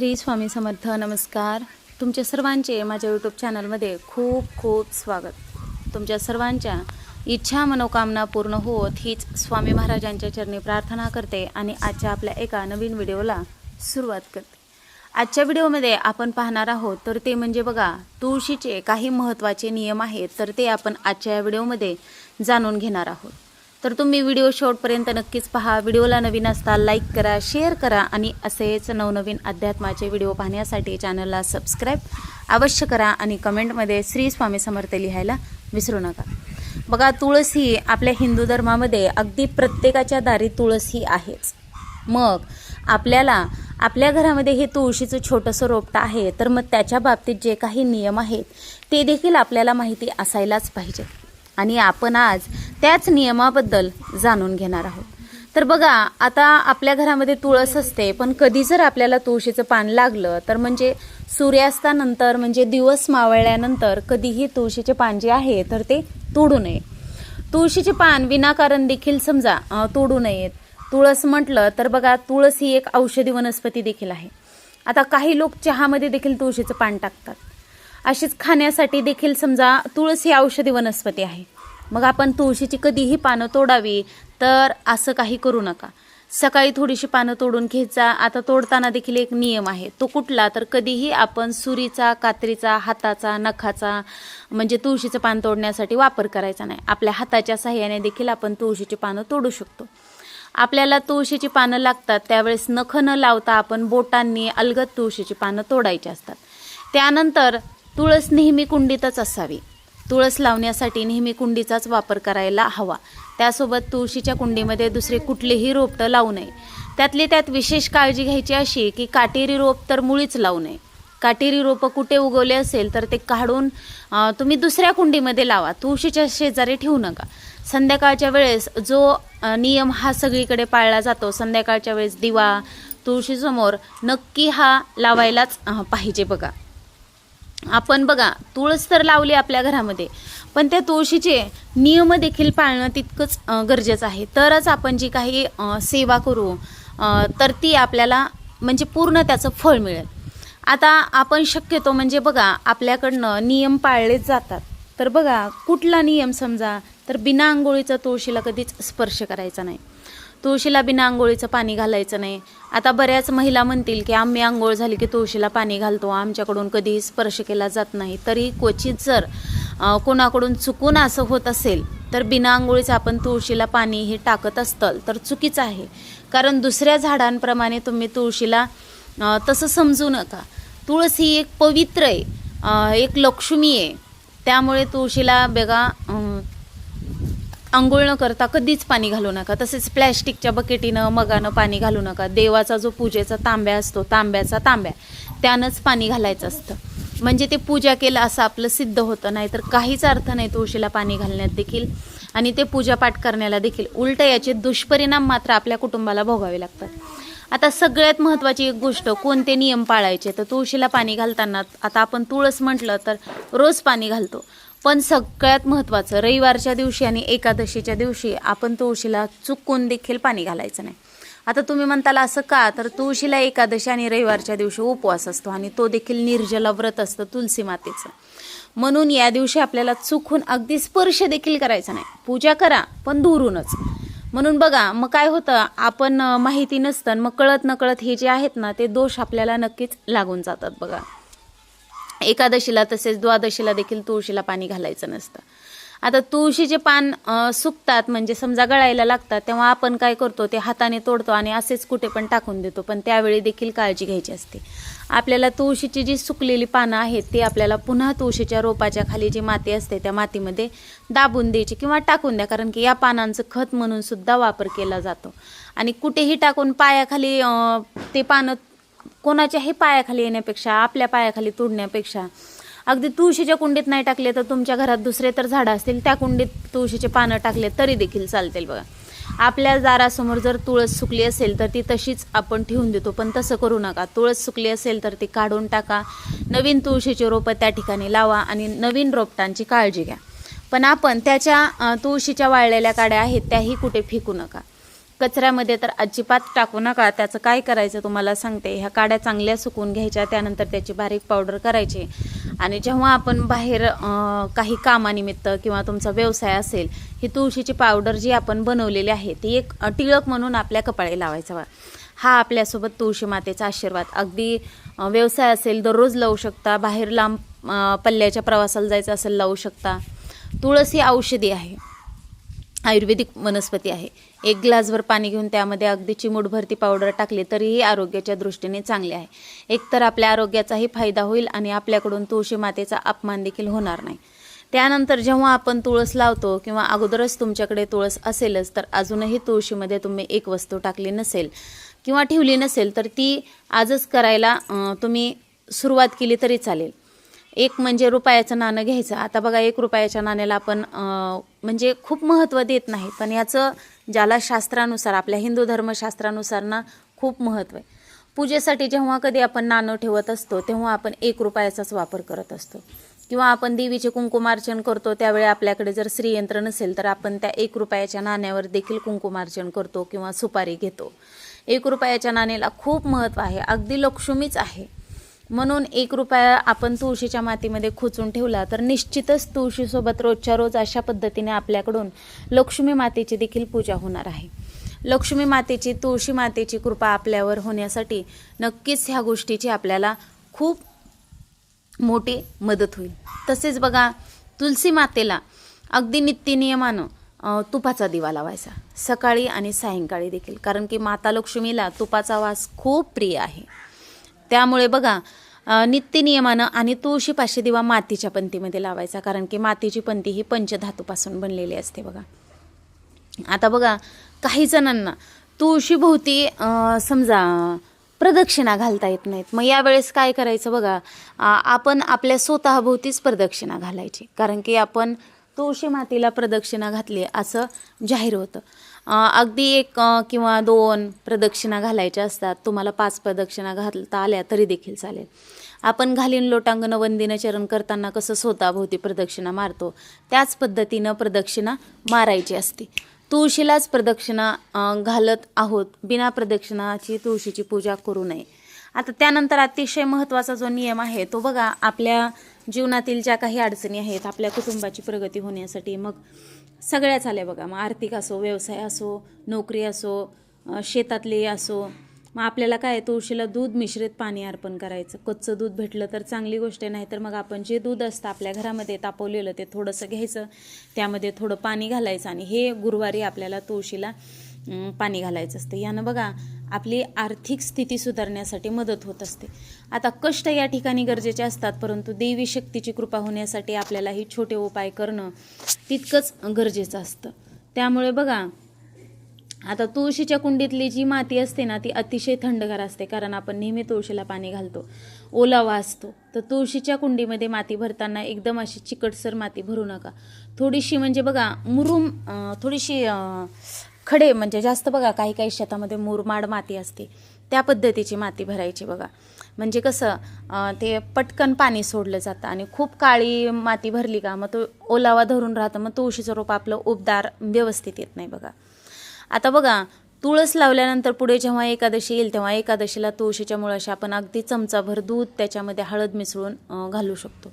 श्री स्वामी समर्थ नमस्कार. तुमच्या सर्वांचे माझ्या यूट्यूब चॅनलमध्ये खूप खूप स्वागत. तुमच्या सर्वांच्या इच्छा मनोकामना पूर्ण होत हीच स्वामी महाराजांच्या चरणी प्रार्थना करते आणि आजच्या आपल्या एका नवीन व्हिडिओला सुरुवात करते. आजच्या व्हिडिओमध्ये आपण पाहणार आहोत तर ते म्हणजे बघा तुळशीचे काही महत्त्वाचे नियम आहेत तर ते आपण आजच्या या व्हिडिओमध्ये जाणून घेणार आहोत. तर तुम्ही व्हिडिओ शेवटपर्यंत नक्कीच पहा. व्हिडिओला नवीन असता लाईक करा शेअर करा आणि असेच नवनवीन अध्यात्माचे व्हिडिओ पाहण्यासाठी चॅनलला सबस्क्राईब अवश्य करा आणि कमेंटमध्ये श्री स्वामी समर्थ लिहायला विसरू नका. बघा तुळस ही आपल्या हिंदू धर्मामध्ये अगदी प्रत्येकाच्या दारी तुळस ही आहेच. मग आपल्याला आपल्या घरामध्ये हे तुळशीचं छोटंसं रोपटं आहे तर मग त्याच्या बाबतीत जे काही नियम आहेत ते देखील आपल्याला माहिती असायलाच पाहिजे. आणि आपण आज त्याच नियमाबद्दल जाणून घेणार आहोत. तर बघा आता आपल्या घरामध्ये तुळस असते पण कधी जर आपल्याला तुळशीचं पान लागलं तर म्हणजे सूर्यास्तानंतर म्हणजे दिवस मावळल्यानंतर कधीही तुळशीचे पान जे आहे तर ते तोडू नये. तुळशीचे पान विनाकारण देखील समजा तोडू नयेत. तुळस म्हटलं तर बघा तुळस ही एक औषधी वनस्पती देखील आहे. आता काही लोक चहामध्ये देखील तुळशीचं पान टाकतात. अशीच खाण्यासाठी देखील समजा तुळस ही औषधी वनस्पती आहे. मग आपण तुळशीची कधीही पानं तोडावी तर असं काही करू नका. सकाळी थोडीशी पानं तोडून घ्यायचा. आता तोडताना देखील एक नियम आहे. तो कुठला? तर कधीही आपण सुरीचा कात्रीचा हाताचा नखाचा म्हणजे तुळशीचं पान तोडण्यासाठी वापर करायचा नाही. आपल्या हाताच्या सहाय्याने देखील आपण तुळशीची पानं तोडू शकतो. आपल्याला तुळशीची पानं लागतात त्यावेळेस नख न लावता आपण बोटांनी अलगद तुळशीची पानं तोडायची असतात. त्यानंतर तुळस नेहमी कुंडीतच असावी. तुळस लावण्यासाठी नेहमी कुंडीचाच वापर करायला हवा. त्यासोबत तुळशीच्या कुंडीमध्ये दुसरे कुठलेही रोपटं लावू नये. त्यातली त्यात विशेष काळजी घ्यायची अशी की काटेरी रोप तर मुळीच लावू नये. काटेरी रोपं कुठे उगवले असेल तर ते काढून तुम्ही दुसऱ्या कुंडीमध्ये लावा. तुळशीच्या शेजारी ठेवू नका. संध्याकाळच्या वेळेस जो नियम हा सगळीकडे पाळला जातो संध्याकाळच्या वेळेस दिवा तुळशीसमोर नक्की हा लावायलाच पाहिजे बघा. आपण बघा तुळस तर लावली आपल्या घरामध्ये पण त्या तुळशीचे नियम देखील पाळणं तितकंच गरजेचं आहे. तरच आपण जी काही सेवा करू तर ती आपल्याला म्हणजे पूर्ण त्याचं फळ मिळेल. आता आपण शक्यतो म्हणजे बघा आपल्याकडनं नियम पाळलेच जातात. तर बघा कुठला नियम समजा तर बिना आंघोळीचा तुळशीला कधीच स्पर्श करायचा नाही. तुळशीला बिना आंघोळीचं पाणी घालायचं नाही. आता बऱ्याच महिला म्हणतील की आम्ही आंघोळ झाली की तुळशीला पाणी घालतो. आमच्याकडून कधीही स्पर्श केला जात नाही. तरी क्वचित जर कोणाकडून चुकून असं होत असेल तर बिना आंघोळीचं आपण तुळशीला पाणी हे टाकत असतल तर चुकीचं आहे. कारण दुसऱ्या झाडांप्रमाणे तुम्ही तुळशीला तसं समजू नका. तुळस ही एक पवित्र आहे एक लक्ष्मी आहे. त्यामुळे तुळशीला बेगा आंघोळ न करता कधीच पाणी घालू नका. तसेच प्लॅस्टिकच्या बकेटीनं मगानं पाणी घालू नका. देवाचा जो पूजेचा तांब्या असतो तांब्याचा तांब्या त्यानंच पाणी घालायचं असतं. म्हणजे ते पूजा केलं असं आपलं सिद्ध होतं नाही तर काहीच अर्थ नाही तुळशीला पाणी घालण्यात देखील. आणि ते पूजापाठ करण्याला देखील. उलट याचे दुष्परिणाम मात्र आपल्या कुटुंबाला भोगावे लागतात. आता सगळ्यात महत्त्वाची एक गोष्ट कोणते नियम पाळायचे? तर तुळशीला पाणी घालताना आता आपण तुळस म्हटलं तर रोज पाणी घालतो. पण सगळ्यात महत्त्वाचं रविवारच्या दिवशी आणि एकादशीच्या दिवशी आपण तुळशीला चुकून देखील पाणी घालायचं नाही. आता तुम्ही म्हणताल असं का? तर तुळशीला एकादशी आणि रविवारच्या दिवशी उपवास असतो आणि तो देखील निर्जला व्रत असतं तुलसी मातेचं. म्हणून या दिवशी आपल्याला चुकून अगदी स्पर्श देखील करायचा नाही. पूजा करा पण दुरूनच म्हणून बघा मग काय होतं? आपण माहिती नसतं मग कळत नकळत हे जे आहेत ना ते दोष आपल्याला नक्कीच लागून जातात बघा. एकादशीला तसेच द्वादशीला देखील तुळशीला पाणी घालायचं नसतं. आता तुळशीचे पान सुकतात म्हणजे समजा गळायला लागतात तेव्हा आपण काय करतो ते हाताने तोडतो आणि असेच कुठे पण टाकून देतो पण त्यावेळी देखील काळजी घ्यायची असते. आपल्याला तुळशीची जी सुकलेली पानं आहेत ती आपल्याला पुन्हा तुळशीच्या रोपाच्या खाली जी माती असते त्या मातीमध्ये दाबून द्यायची किंवा टाकून द्या कारण की या पानांचं खत म्हणून सुद्धा वापर केला जातो. आणि कुठेही टाकून पायाखाली ते पानं कोणाच्याही पायाखाली येण्यापेक्षा आपल्या पायाखाली तोडण्यापेक्षा. अगदी तुळशीच्या कुंडीत नाही टाकले तर तुमच्या घरात दुसरे तर झाडं असतील त्या कुंडीत तुळशीचे पानं टाकले तरी देखील चालतील बघा. आपल्या दारासमोर जर तुळस सुकली असेल तर ती तशीच आपण ठेवून देतो पण तसं करू नका. तुळस सुकली असेल तर ती काढून टाका. नवीन तुळशीची रोपं त्या ठिकाणी लावा आणि नवीन रोपटांची काळजी घ्या. पण आपण त्याच्या तुळशीच्या वाळलेल्या काड्या आहेत त्याही कुठे फेकू नका. कचऱ्यामध्ये तर अजिबात टाकू नका. त्याचं काय करायचं तुम्हाला सांगते. ह्या काड्या चांगल्या सुकून घ्यायच्या त्यानंतर त्याची बारीक पावडर करायची. आणि जेव्हा आपण बाहेर काही कामानिमित्त किंवा तुमचा व्यवसाय असेल ही तुळशीची पावडर जी आपण बनवलेली आहे ती एक टिळक म्हणून आपल्या कपाळी लावायचा हा आपल्यासोबत तुळशी मातेचा आशीर्वाद. अगदी व्यवसाय असेल दररोज लावू शकता. बाहेर लांब पल्ल्याच्या प्रवासाला जायचं असेल लावू शकता. तुळस ही औषधी आहे. आयुर्वेदिक वनस्पती आहे. एक ग्लासभर पाणी घेऊन त्यामध्ये अगदी चिमूटभर ती पावडर टाकली तरीही आरोग्याच्या दृष्टीने चांगले आहे. एकतर आपल्या आरोग्याचाही फायदा होईल आणि आपल्याकडून तुळशी मातेचा अपमान देखील होणार नाही. त्यानंतर जेव्हा आपण तुळस लावतो किंवा अगोदरच तुमच्याकडे तुळस असेलच तर अजूनही तुळशीमध्ये तुम्ही एक वस्तू टाकली नसेल किंवा ठेवली नसेल तर ती आजच करायला तुम्ही सुरुवात केली तरी चालेल. एक म्हणजे रुपयाचं नाणं घ्यायचं. आता बघा एक रुपयाच्या नाण्याला आपण म्हणजे खूप महत्त्व देत नाही. पण याचं ज्याला शास्त्रानुसार आपल्या हिंदू धर्मशास्त्रानुसार ना खूप महत्त्व आहे. पूजेसाठी जेव्हा कधी आपण नाणं ठेवत असतो तेव्हा आपण एक रुपयाचाच वापर करत असतो. किंवा आपण देवीचे कुंकुमार्चन करतो त्यावेळी आपल्याकडे जर श्रीयंत्र नसेल तर आपण त्या एक रुपयाच्या नाण्यावर देखील कुंकुमार्चन करतो किंवा सुपारी घेतो. एक रुपयाच्या नाण्याला खूप महत्त्व आहे. अगदी लक्ष्मीच आहे. म्हणून एक रुपया आपण तुळशीच्या मातीमध्ये खोचून ठेवला तर निश्चितच तुळशीसोबत रोजच्या रोज अशा पद्धतीने आपल्याकडून लक्ष्मी मातेची देखील पूजा होणार आहे. लक्ष्मी मातेची तुळशी मातेची कृपा आपल्यावर होण्यासाठी नक्कीच ह्या गोष्टीची आपल्याला खूप मोठी मदत होईल. तसेच बघा तुलसी मातेला अगदी नित्यनियमानं तुपाचा दिवा लावायचा. सकाळी आणि सायंकाळी देखील. कारण की माता लक्ष्मीला तुपाचा वास खूप प्रिय आहे. त्यामुळे बघा नित्य नित्यनियमानं आणि तुळशीपाशी दिवा मातीच्या पंथीमध्ये लावायचा कारण की मातीची पंथी ही पंचधातूपासून बनलेली असते बघा. आता बघा काही जणांना तुळशीभोवती समजा प्रदक्षिणा घालता येत नाहीत. मग यावेळेस काय करायचं बघा आपण आपल्या स्वतःभोवतीच प्रदक्षिणा घालायची. कारण की आपण तुळशी मातीला प्रदक्षिणा घातली असं जाहीर होतं. अगदी एक किंवा दोन प्रदक्षिणा घालायच्या असतात. तुम्हाला पाच प्रदक्षिणा घालता आल्या तरी देखील चालेल. आपण घालीन लोटांगण वंदिनचरण करताना कसं स्वतःभोवती प्रदक्षिणा मारतो? त्याच पद्धतीनं प्रदक्षिणा मारायची असते. तुळशीलाच प्रदक्षिणा घालत आहोत. बिना प्रदक्षिणाची तुळशीची पूजा करू नये. आता त्यानंतर अतिशय महत्त्वाचा जो नियम आहे तो बघा. आपल्या जीवनातील ज्या काही अडचणी आहेत आपल्या कुटुंबाची प्रगती होण्यासाठी मग सगळ्याच आल्या बघा. मग आर्थिक असो व्यवसाय असो नोकरी असो शेतातली शेतातले असो मग आपल्याला काय तुळशीला दूध मिश्रित पाणी अर्पण करायचं. कच्चं दूध भेटलं तर चांगली गोष्ट आहे नाहीतर मग आपण जे दूध असतं आपल्या घरामध्ये तापवलेलं ते थोडंसं घ्यायचं. त्यामध्ये थोडं पाणी घालायचं आणि हे गुरुवारी आपल्याला तुळशीला पाणी घालायचं असतं. यानं बघा आपली आर्थिक स्थिती सुधारण्यासाठी मदत होत असते. आता कष्ट या ठिकाणी गरजेचे असतात परंतु देवी शक्तीची कृपा होण्यासाठी आपल्याला हे छोटे उपाय करणं तितकंच गरजेचं असतं. त्यामुळे बघा आता तुळशीच्या कुंडीतली जी माती असते ना ती अतिशय थंडगार असते कारण आपण नेहमी तुळशीला पाणी घालतो. ओलावा असतो. तर तुळशीच्या कुंडीमध्ये माती भरताना एकदम अशी चिकटसर माती भरू नका. थोडीशी म्हणजे बघा मुरुम थोडीशी खडे म्हणजे जास्त बघा काही काही शेतामध्ये मुरमाड माती असते. त्या पद्धतीची माती भरायची बघा. म्हणजे कसं ते पटकन पाणी सोडलं जातं आणि खूप काळी माती भरली का मग तो ओलावा धरून राहतं मग तुळशीचं रोप आपलं उबदार व्यवस्थित येत नाही बघा. आता बघा तुळस लावल्यानंतर पुढे जेव्हा एकादशी येईल तेव्हा एकादशीला तुळशीच्या मुळाशी आपण अगदी चमचाभर दूध त्याच्यामध्ये हळद मिसळून घालू शकतो.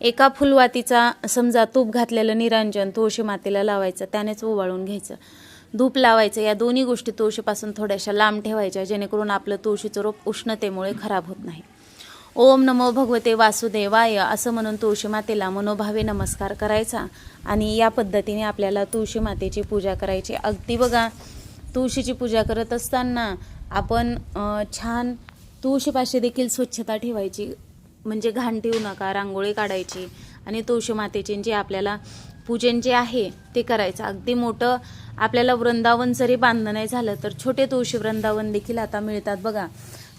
एका फुलवातीचा समजा तूप घातलेलं निरांजन तुळशी मातीला लावायचं त्यानेच ओवाळून घ्यायचं. धूप लावायचं या दोन्ही गोष्टी तुळशीपासून थोड्याशा लांब ठेवायच्या जेणेकरून आपलं तुळशीचं रोप उष्णतेमुळे खराब होत नाही. ओम नमो भगवते वासुदेवाय असं म्हणून तुळशी मातेला मनोभावे नमस्कार करायचा. आणि या पद्धतीने आपल्याला तुळशी मातेची पूजा करायची. अगदी बघा तुळशीची पूजा करत असताना आपण छान तुळशीपाशी देखील स्वच्छता ठेवायची. म्हणजे घाण ठेवू नका रांगोळी काढायची. आणि तुळशी मातेचे जे आपल्याला पूजन जे आहे ते करायचं. अगदी मोठं आपल्याला वृंदावन जरी बांधणं नाही झालं तर छोटे तुळशी वृंदावन देखील आता मिळतात बघा.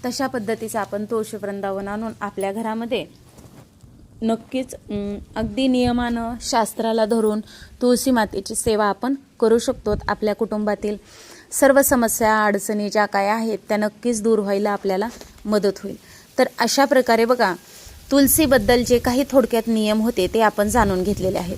तशा पद्धतीचं आपण तुळशी वृंदावन आणून आपल्या घरामध्ये नक्कीच अगदी नियमानं शास्त्राला धरून तुळशी मातेची सेवा आपण करू शकतो आपल्या कुटुंबातील. सर्व समस्या अडचणी ज्या काय आहेत त्या नक्कीच दूर व्हायला आपल्याला मदत होईल. तर अशा प्रकारे बघा तुलसीबद्दल जे काही थोडक्यात नियम होते ते आपण जाणून घेतलेले आहेत.